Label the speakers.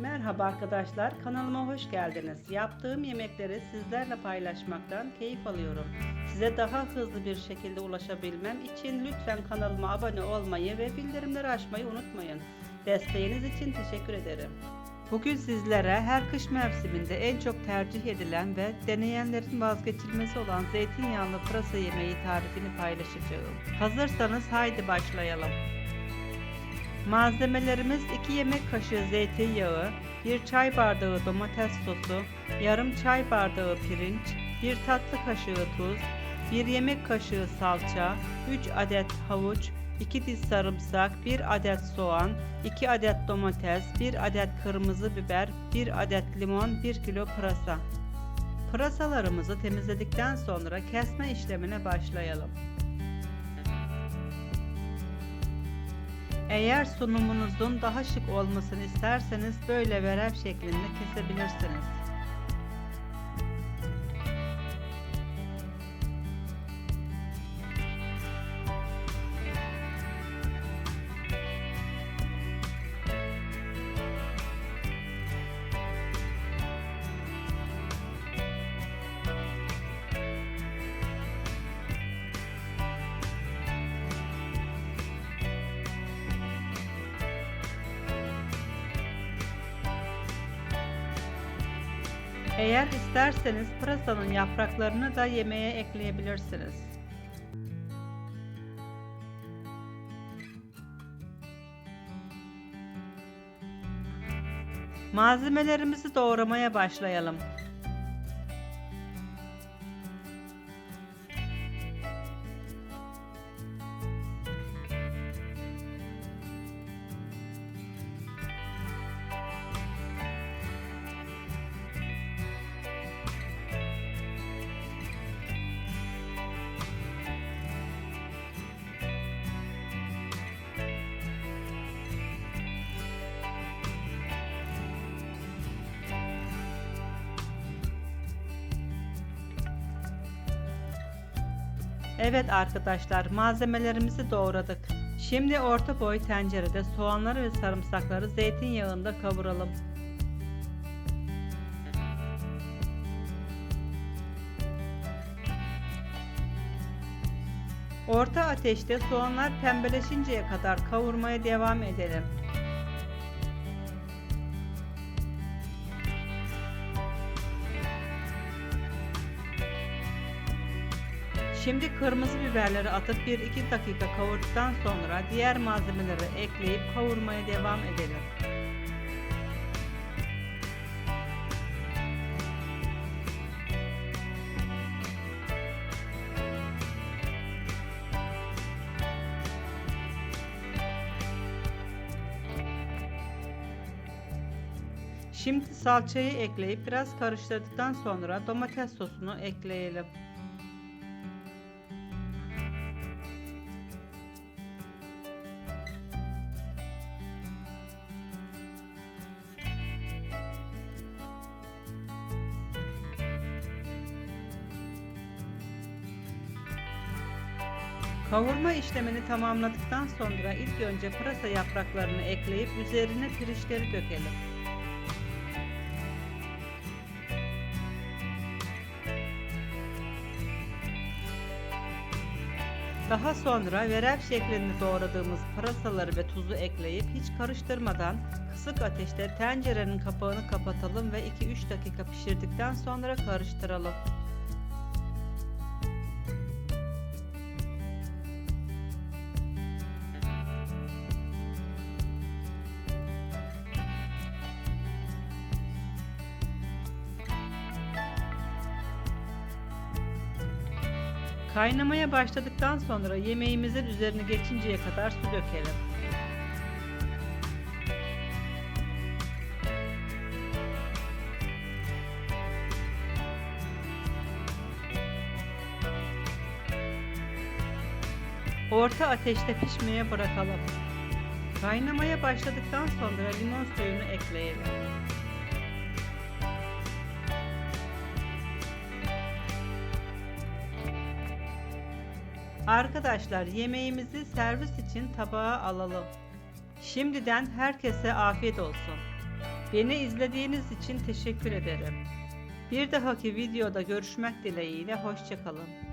Speaker 1: Merhaba arkadaşlar, kanalıma hoş geldiniz. Yaptığım yemekleri sizlerle paylaşmaktan keyif alıyorum. Size daha hızlı bir şekilde ulaşabilmem için lütfen kanalıma abone olmayı ve bildirimleri açmayı unutmayın. Desteğiniz için teşekkür ederim. Bugün sizlere her kış mevsiminde en çok tercih edilen ve deneyenlerin vazgeçilmezi olan zeytinyağlı pırasa yemeği tarifini paylaşacağım. Hazırsanız haydi başlayalım. Malzemelerimiz 2 yemek kaşığı zeytinyağı, 1 çay bardağı domates sosu, yarım çay bardağı pirinç, 1 tatlı kaşığı tuz, 1 yemek kaşığı salça, 3 adet havuç, 2 diş sarımsak, 1 adet soğan, 2 adet domates, 1 adet kırmızı biber, 1 adet limon, 1 kilo pırasa. Pırasalarımızı temizledikten sonra kesme işlemine başlayalım. Eğer sunumunuzun daha şık olmasını isterseniz böyle verep şeklinde kesebilirsiniz. Eğer isterseniz pırasanın yapraklarını da yemeğe ekleyebilirsiniz. Malzemelerimizi doğramaya başlayalım. Evet arkadaşlar malzemelerimizi doğradık. Şimdi orta boy tencerede soğanları ve sarımsakları zeytinyağında kavuralım. Orta ateşte soğanlar pembeleşinceye kadar kavurmaya devam edelim. Şimdi kırmızı biberleri atıp 1-2 dakika kavurduktan sonra diğer malzemeleri ekleyip kavurmaya devam edelim. Şimdi salçayı ekleyip biraz karıştırdıktan sonra domates sosunu ekleyelim. Kavurma işlemini tamamladıktan sonra ilk önce pırasa yapraklarını ekleyip üzerine pirinçleri dökelim. Daha sonra verel şeklinde doğradığımız pırasaları ve tuzu ekleyip hiç karıştırmadan kısık ateşte tencerenin kapağını kapatalım ve 2-3 dakika pişirdikten sonra karıştıralım. Kaynamaya başladıktan sonra yemeğimizin üzerine geçinceye kadar su dökelim. Orta ateşte pişmeye bırakalım. Kaynamaya başladıktan sonra limon suyunu ekleyelim. Arkadaşlar yemeğimizi servis için tabağa alalım. Şimdiden herkese afiyet olsun. Beni izlediğiniz için teşekkür ederim. Bir dahaki videoda görüşmek dileğiyle hoşçakalın.